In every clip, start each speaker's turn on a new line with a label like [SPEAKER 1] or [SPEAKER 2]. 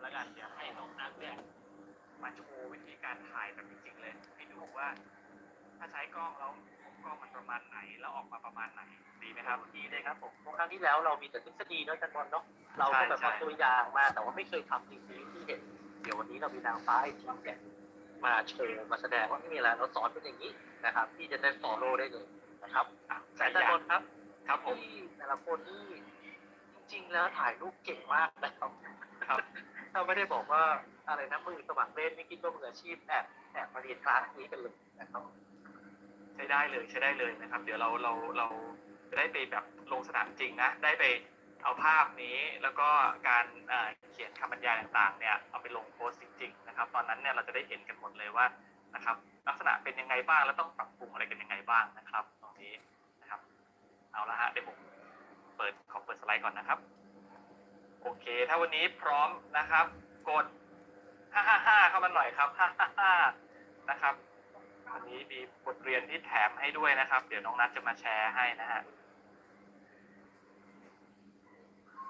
[SPEAKER 1] แล้วกันเดี๋ยวให้น้องนักเนี่ยมาโชว์วิธีการถ่ายแบบจริงๆเลยให้ดูว่า ถ้าใช้กล้องแล้วกล้องมันประมาณไหนแล้วออกมาประมาณไหนดีไหมครับ
[SPEAKER 2] ดีเลยครับผมเพราะครั้งที่แล้วเรามีแต่ทฤษฎีเนาะอาจันบอลเนาะเราก็แบบ
[SPEAKER 1] ใช่
[SPEAKER 2] ว่าตัวอย่างมาแต่ว่าไม่เคยทำจริงๆที่เห็นเดี๋ยววันนี้เรามีนางฟ้าไอทีเนี่ยมาเชิญมาแสดงว่านี่แหละเราสอนเป็นอย่างนี้นะครับที่จะได้ฟอลโล่ได้เลยนะครับ
[SPEAKER 1] อะ
[SPEAKER 2] แต่
[SPEAKER 1] ใช้
[SPEAKER 2] อาจัน
[SPEAKER 1] ยา
[SPEAKER 2] บอลครับ
[SPEAKER 1] ครับผม
[SPEAKER 2] ที่แต่ละคนนี่จริงๆแล้วถ่ายรูปเก่งมากนะครับ
[SPEAKER 1] ครับ
[SPEAKER 2] ถ้าไม่ได้บอกว่าอะไรนะมือสมัครเล่นไม่คิดว่ามืออาชีพแอบแอบมาเรียนคลาสนี้กันเลยนะครับ
[SPEAKER 1] ใช้ได้เลยใช้ได้เลยนะครับ เดี๋ยวเราเราเราจะได้ไปแบบลงสนามจริงนะได้ไปเอาภาพนี้แล้วก็การเอ่อเขียนคำบรรยายต่างๆเนี่ยเอาไปลงโพสต์จริง ๆ นะครับ ตอนนั้นเนี่ยเราจะได้เห็นกันหมดเลยว่านะครับ ลักษณะเป็นยังไงบ้างแล้วต้องปรับปรุงอะไรกันยังไงบ้างนะครับ ตรงนี้นะครับ เอาละฮะเดี๋ยวผมเปิดขอเปิดสไลด์ก่อนนะครับ ถ้าวันนี้พร้อมนะครับ กด 555 เข้ามาหน่อยครับ 555 นะครับวันนี้มีบทเรียนที่แถมให้ด้วยนะครับ เดี๋ยวน้องนัทจะมาแชร์ให้นะฮะ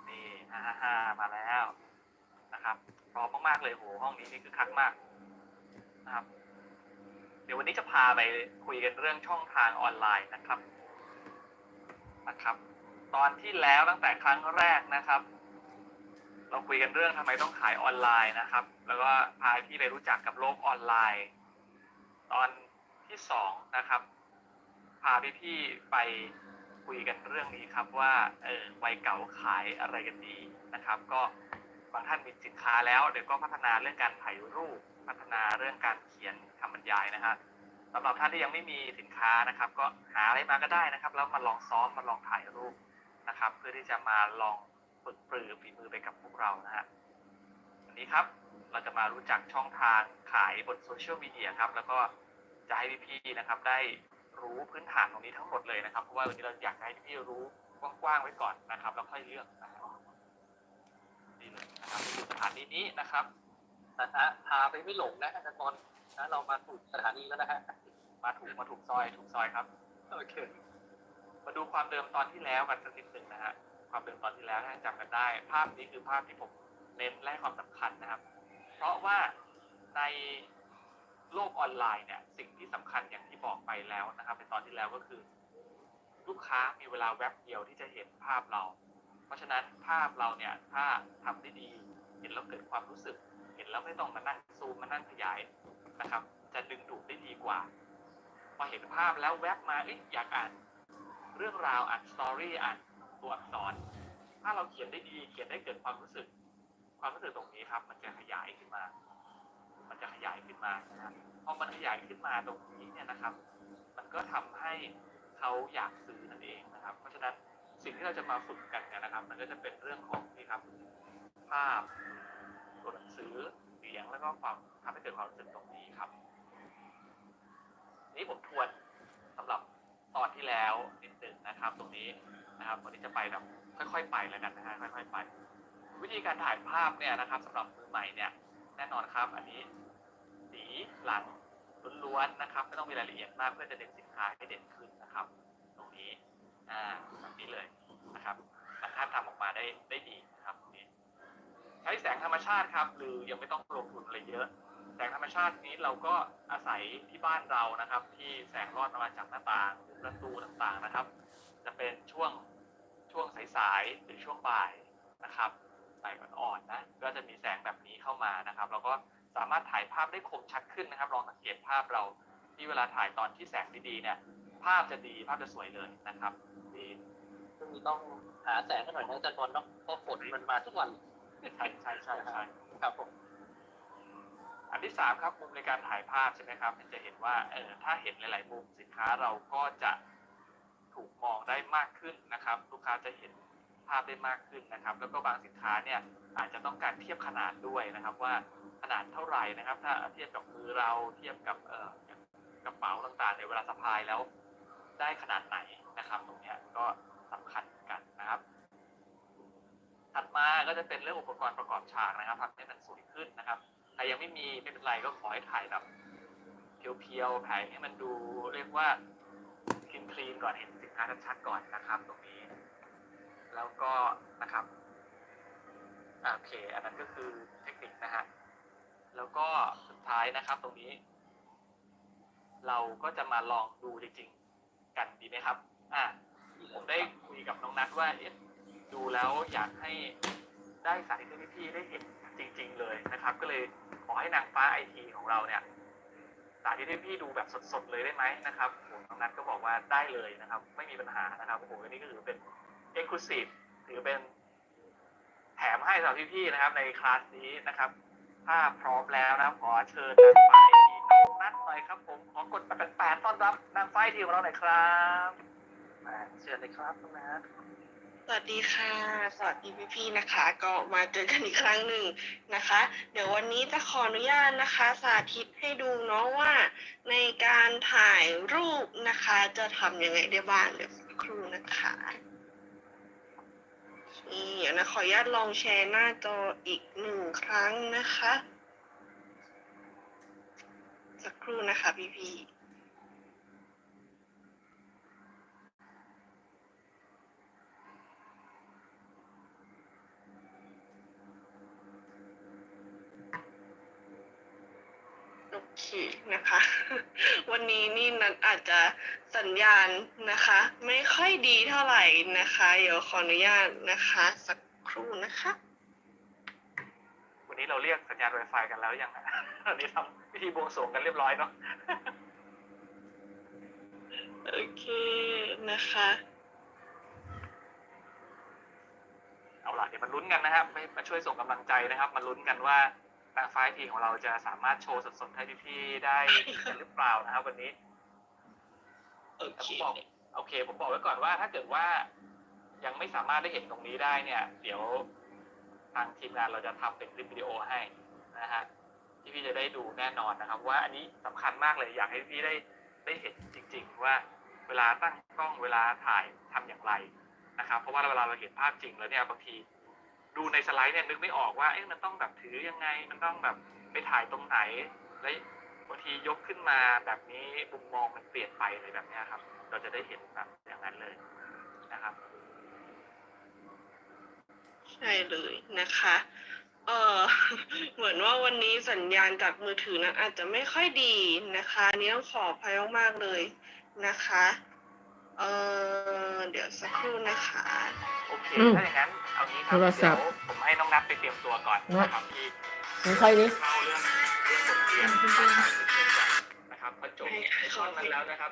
[SPEAKER 1] นี่ 555 มาแล้วนะครับ พร้อมมากๆเลยโหห้องนี้นี่คือคักมากนะครับ เดี๋ยววันนี้จะพาไปคุยกันเรื่องช่องทางออนไลน์นะครับ นะครับ ตอนที่แล้วตั้งแต่ครั้งแรกนะครับ เราคุยกันเรื่องทำไมต้องขายออนไลน์นะครับ แล้วก็พาพี่ไปรู้จักกับโลกออนไลน์ ตอนที่สองนะครับ พาพี่ๆไปคุยกันเรื่องนี้ครับว่าเออวัยเก่าขายอะไรกันดีนะครับ ก็บางท่านมีสินค้าแล้วเดี๋ยวก็พัฒนาเรื่องการถ่ายรูป พัฒนาเรื่องการเขียนคำบรรยายนะฮะสำหรับท่านที่ยังไม่มีสินค้านะครับ ก็หาอะไรมาก็ได้นะครับ แล้วมาลองซ้อมมาลองถ่ายรูปนะครับ เพื่อที่จะมาลอง ฝึกปรือฝีมือไปกับพวกเรานะฮะวันนี้ครับเราจะมารู้จักช่องทางขายบนโซเชียลมีเดียครับ แล้วก็จะให้พี่ๆนะครับ ได้รู้พื้นฐานตรงนี้ทั้งหมดเลยนะครับ เพราะว่าวันนี้เราอยากให้พี่ๆรู้กว้างๆไว้ก่อนนะครับแล้วค่อยเลือกนะครับนี่เลยนะครับนี่คือสถานีนี้นะครับ
[SPEAKER 2] นะฮะพาไปไม่หลงนะอาจารย์บอลนะเรามาถูกสถานีแล้วนะฮะ
[SPEAKER 1] มาถูกมาถูกซอยถูกซอยครับ
[SPEAKER 2] โอเค
[SPEAKER 1] มาดูความเดิมตอนที่แล้วกันสักนิดหนึ่งนะฮะ ความเดิมตอนที่แล้วถ้าจำกันได้ ภาพนี้คือภาพที่ผมเน้นและให้ความสำคัญนะครับ เพราะว่าในโลกออนไลน์เนี่ยสิ่งที่สำคัญอย่างที่บอกไปแล้วนะครับในตอนที่แล้วก็คือ ลูกค้ามีเวลาแวบเดียวที่จะเห็นภาพเรา เพราะฉะนั้นภาพเราเนี่ยถ้าทำได้ดี เห็นแล้วเกิดความรู้สึก เห็นแล้วไม่ต้องมานั่งซูมมานั่งขยายนะครับ จะดึงดูดได้ดีกว่า พอเห็นภาพแล้วแวบมาออยากอ่าน เรื่องราวอ่านสตอรี่อ่าน ตัวอักษร ถ้าเราเขียนได้ดี เขียนได้เกิดความรู้สึก ความรู้สึกตรงนี้ครับ มันจะขยายขึ้นมา มันจะขยายขึ้นมานะครับพอมันขยายขึ้นมาตรงนี้เนี่ยนะครับ มันก็ทำให้เขาอยากซื้อนั่นเองนะครับ เพราะฉะนั้นสิ่งที่เราจะมาฝึกกันเนี่ยนะครับ มันก็จะเป็นเรื่องของนี่ครับ ภาพตัวหนังสือเสียงแล้วก็ความทำให้เกิดความรู้สึกตรงนี้ครับ นี่ผมทวน ตอนที่แล้วนิดหนึ่งนะครับ ตรงนี้นะครับวันนี้จะไปแบบค่อย ๆ ไปแล้วกันนะฮะค่อย ๆ ไป วิธีการถ่ายภาพเนี่ยนะครับสำหรับมือใหม่เนี่ยแน่นอนครับ อันนี้สีหลังล้วนๆนะครับไม่ต้องมีรายละเอียดมากเพื่อจะเด่นสินค้าให้เด่นขึ้นนะครับ ตรงนี้อ่าแบบนี้เลยนะครับบางท่านทำออกมาได้ได้ดีนะครับตรงนี้ ใช้แสงธรรมชาติครับหรือยังไม่ต้องลงทุนอะไรเยอะ สงธรรมชาตินี้เราก็อาศัยที่บ้านเรานะครับ ที่แสงรอดมาจากหน้าต่างหรือประตูต่างๆนะครับ จะเป็นช่วงช่วงสายๆหรือช่วงบ่ายนะครับบ่ายอ่อนๆนะก็จะมีแสงแบบนี้เข้ามานะครับ เราก็สามารถถ่ายภาพได้คมชัดขึ้นนะครับ ลองสังเกตภาพเราที่เวลาถ่ายตอนที่แสงดีๆเนี่ยภาพจะดีภาพจะสวยเลยนะครับดี
[SPEAKER 2] ช่วงนี้ต้องหาแสงกันหน่อยนะอาจารย์บอลเนาะเพราะฝนมันมาทุกวัน
[SPEAKER 1] ใช่ใช่ใช่ใช่
[SPEAKER 2] ครับผม
[SPEAKER 1] อันที่สามครับมุมในการถ่ายภาพใช่ไหมครับจะเห็นว่าเออถ้าเห็นหลาย ๆ มุมสินค้าเราก็จะถูกมองได้มากขึ้นนะครับ ลูกค้าจะเห็นภาพได้มากขึ้นนะครับ แล้วก็บางสินค้าเนี่ยอาจจะต้องการเทียบขนาดด้วยนะครับ ว่าขนาดเท่าไหร่นะครับ ถ้าเทียบกับมือเราเทียบกับเออกระเป๋าต่างๆในเวลาสะพายแล้วได้ขนาดไหนนะครับ ตรงนี้ก็สำคัญกันนะครับ ถัดมาก็จะเป็นเรื่องอุปกรณ์ประกอบฉากนะครับทำให้มันสวยขึ้นนะครับ รยังไม่มีไม่เป็นไรก็ขอให้ถ่ายแบบเพียวๆถ่ายให้มันดูเรียกว่าคลีนคลีนก่อนเห็นสินค้าชัดๆก่อนนะครับ ตรงนี้ แล้วก็นะครับโอเค อันนั้นก็คือเทคนิคนะฮะแล้วก็สุดท้ายนะครับ ตรงนี้ เราก็จะมาลองดูจริงๆกันดีไหมครับ อ่าผมได้คุยกับน้องนัทว่าเอ๊ะดูแล้วอยากให้ได้สาธิตให้พี่ๆได้เห็น จริง ๆ เลยนะครับ ก็เลยขอให้นางฟ้าไอทีของเราเนี่ยสาธิตให้พี่ดูแบบสดๆเลยได้ไหมนะครับโอ้น้องนัทก็บอกว่าได้เลยนะครับ ไม่มีปัญหานะครับโอ้โหอันนี้ก็ถือเป็น Exclusive ถือเป็นแถมให้สำหรับพี่ๆนะครับในคลาสนี้นะครับ ถ้าพร้อมแล้วนะขอเชิญนางฟ้าไอทีน้องนัทหน่อยครับ ผมขอกดแปดๆต้อนรับนางฟ้าไอทีของเราหน่อยครับ
[SPEAKER 2] เชิญเลยครับน้องนัท
[SPEAKER 3] วัสดีค่ะ สวัสดีพี่ๆนะคะ ก็มาเจอกันอีกครั้งหนึ่งนะคะ เดี๋ยววันนี้จะขออนุญาตนะคะ สาธิตให้ดูเนาะว่า ในการถ่ายรูปนะคะ จะทำยังไงได้บ้างเดี๋ยวครูนะคะนี่เดี๋ยวนะขออนุญาตลองแชร์หน้าจออีกหนึ่งครั้งนะคะ สักครู่นะคะพี่ๆ โอเคนะคะ วันนี้นี่นัดอาจจะสัญญาณนะคะ ไม่ค่อยดีเท่าไหร่นะคะ เดี๋ยวขออนุญาตนะคะ สักครู่นะคะ
[SPEAKER 1] วันนี้เราเรียกสัญญาณ Wi-Fi กันแล้วยังฮะวันนี้ทำพิธีบวงสรวงกันเรียบร้อยเนาะ
[SPEAKER 3] โอเคนะคะ
[SPEAKER 1] เอาล่ะเดี๋ยวมาลุ้นกันนะครับไม่มาช่วยส่งกำลังใจนะครับ มาลุ้นกันว่า นางฟ้าทีของเราจะสามารถโชว์สดๆให้พี่ๆได้เห็นกันหรือเปล่านะครับวันนี้
[SPEAKER 3] โอ
[SPEAKER 1] แต่
[SPEAKER 3] เค
[SPEAKER 1] ผมบอกโอเค ผมบอกไว้ก่อนว่า ถ้าเกิดว่ายังไม่สามารถได้เห็นตรงนี้ได้เนี่ย เดี๋ยวทางทีมงานเราจะทำเป็นคลิปวิดีโอให้นะฮะที่พี่จะได้ดูแน่นอนนะครับ ว่าอันนี้สำคัญมากเลยอยากให้พี่ได้ได้เห็นจริง ๆ ว่าเวลาตั้งกล้องเวลาถ่ายทำอย่างไรนะครับ เพราะว่าเวลาเราเห็นภาพจริงแล้วเนี่ยบางที ดูในสไลด์เนี่ยนึกไม่ออกว่าเอ๊ะมันต้องแบบถือยังไง มันต้องแบบไปถ่ายตรงไหน แล้วบางทียกขึ้นมาแบบนี้มุมมองมันเปลี่ยนไปอะไรแบบนี้ครับ เราจะได้เห็นแบบอย่างนั้นเลยนะครับ
[SPEAKER 3] ใช่เลยนะคะ เออเหมือนว่าวันนี้สัญญาณจากมือถือนั้นอาจจะไม่ค่อยดีนะคะนนี้ต้องขออภัยมากๆเลยนะคะ เออเดี๋ยวสักครู่นะคะ
[SPEAKER 1] โอเค
[SPEAKER 4] อืม
[SPEAKER 1] ถ้าอย่างนั้นเอางี้ครับ
[SPEAKER 4] โทรศัพท์
[SPEAKER 1] เดี๋ยวผมให้น้องนัทไปเตรียมตัวก่อนนะครับที่
[SPEAKER 4] ของใครนี่
[SPEAKER 1] เข้าเรื่องเรื่องบทเรียนภาษาอังกฤษก่อนนะครับพอจบในช่วงนั้นแล้วนะครับ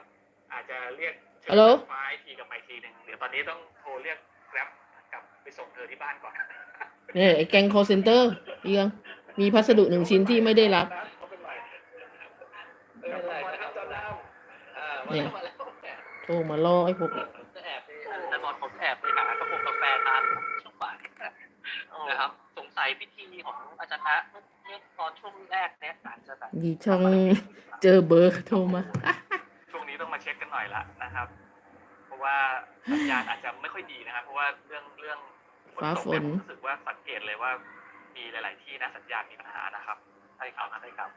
[SPEAKER 1] อาจจะเรียกเชิญ
[SPEAKER 4] ฮัลโหล
[SPEAKER 1] ไฟล์ทีกับไปทีหนึ่งเดี๋ยวตอนนี้ต้องโทรเรียกแกร็บกลับไปส่งเธอที่บ้านก่อน
[SPEAKER 4] เนี่ยไอ้แกง call center ยังมีพัสดุหนึ่งชิ้นที่ไม่ได้รับ
[SPEAKER 1] เขาเป็นไร
[SPEAKER 2] ไม่เป็นไรนะครับเจ้าดาวอ่ามา
[SPEAKER 4] เนี่
[SPEAKER 2] แล้
[SPEAKER 4] ย
[SPEAKER 2] วมาแล้ว
[SPEAKER 4] โทรมาล่อไอ้พวก
[SPEAKER 2] พิธีของอาจารย์นะเมื่อตอนช่วงแรกเนี่ยอาจจะแบบ
[SPEAKER 4] มีช่องเจอเบอร์โทรมา
[SPEAKER 1] ช่วงนี้ต้องมาเช็คกันหน่อยละนะครับ เพราะว่าสัญญาณอาจจะไม่ค่อยดีนะครับ เพราะว่าเรื่องเรื่อง
[SPEAKER 4] ฟ้า
[SPEAKER 1] ตก
[SPEAKER 4] ฝ
[SPEAKER 1] เย
[SPEAKER 4] น
[SPEAKER 1] ผมรู้สึกว่าสังเกตเลยว่า มีหลาย ๆ ที่นะสัญญาณมีปัญหานะครับใช่ครับใช่ครับ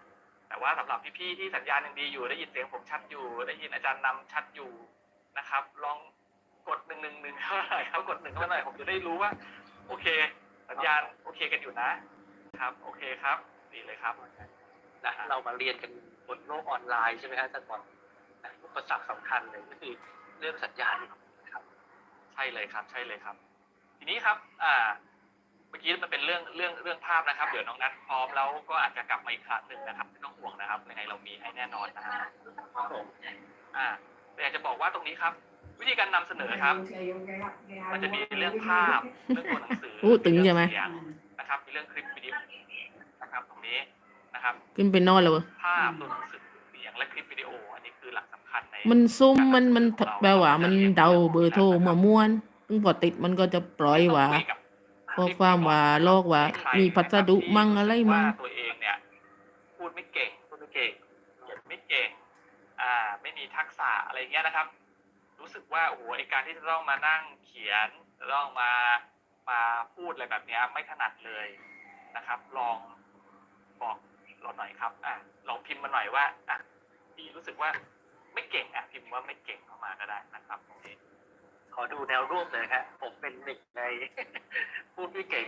[SPEAKER 1] แต่ว่าสำหรับพี่ ๆ ที่สัญญาณยังดีอยู่ได้ยินเสียงผมชัดอยู่ ได้ยินอาจารย์นำชัดอยู่นะครับ ลองกดหนึ่งหนึ่งหนึ่งเข้ามาหน่อยครับกดหนึ่งเข้ามาหน่อยผมจะได้รู้ว่า โอเค สัญญาณโอเคกันอยู่นะครับ โอเคครับ ดีเลยครับ
[SPEAKER 2] นะเรามาเรียนกันบนโลกออนไลน์ใช่ไหมครับอาจารย์บอลนะอุปสรรคสำคัญเลยก็คือเรื่องสัญญาณนะครับ
[SPEAKER 1] ใช่เลยครับ ใช่เลยครับ ทีนี้ครับ อ่าเมื่อกี้มันเป็นเรื่องเรื่องเรื่องภาพนะครับ เดี๋ยวน้องนัทพร้อมแล้วก็อาจจะกลับมาอีกครั้งหนึ่งนะครับไม่ต้องห่วงนะครับยังไงเรามีให้แน่นอนนะฮะ
[SPEAKER 2] ครับผม
[SPEAKER 1] อ่าแต่อยากจะบอกว่าตรงนี้ครับ วิธีการนำเสนอครับ มันจะมีเรื่องภาพ เรื่องตัวหนังสือ
[SPEAKER 4] อู้ตึงใช่ไหม
[SPEAKER 1] เรื่องเสียงนะครับ มีเรื่องคลิปวิดีโอนะครับตรงนี้นะครับ
[SPEAKER 4] ขึ้นไปนอนแล้วเว้ย
[SPEAKER 1] ภาพตัวหนังสือเสียงและคลิปวิดีโอ อันนี้คือหลักสำคัญใน
[SPEAKER 4] มันซุ่มมันมันแปลว่ามันเดาเบอร์โทรมาม่วนซึ่งพอติดมันก็จะปล่อยว่า
[SPEAKER 1] ต้องคุยกับ
[SPEAKER 4] ข้อความว่าโลกว่ามีพัสดุมั่งอะไรมั่ง
[SPEAKER 1] ว่าตัวเองเนี่ย พูดไม่เก่งพูดไม่เก่งเขียนไม่เก่ง อ่า ไม่มีทักษะอะไรเงี้ยนะครับ รู้สึกว่าโอ้โหไอการที่จะต้องมานั่งเขียนต้องมามาพูดอะไรแบบนี้ไม่ถนัดเลยนะครับ ลองบอกเราหน่อยครับอะลองพิมพ์มาหน่อยว่าอะพี่รู้สึกว่าไม่เก่งอะพิมพ์ว่าไม่เก่งเข้ามาก็ได้นะครับตรงนี้
[SPEAKER 2] ขอดูแนวร่วมเลยครับผมเป็นหนึ่งในพูดไม่เก่ง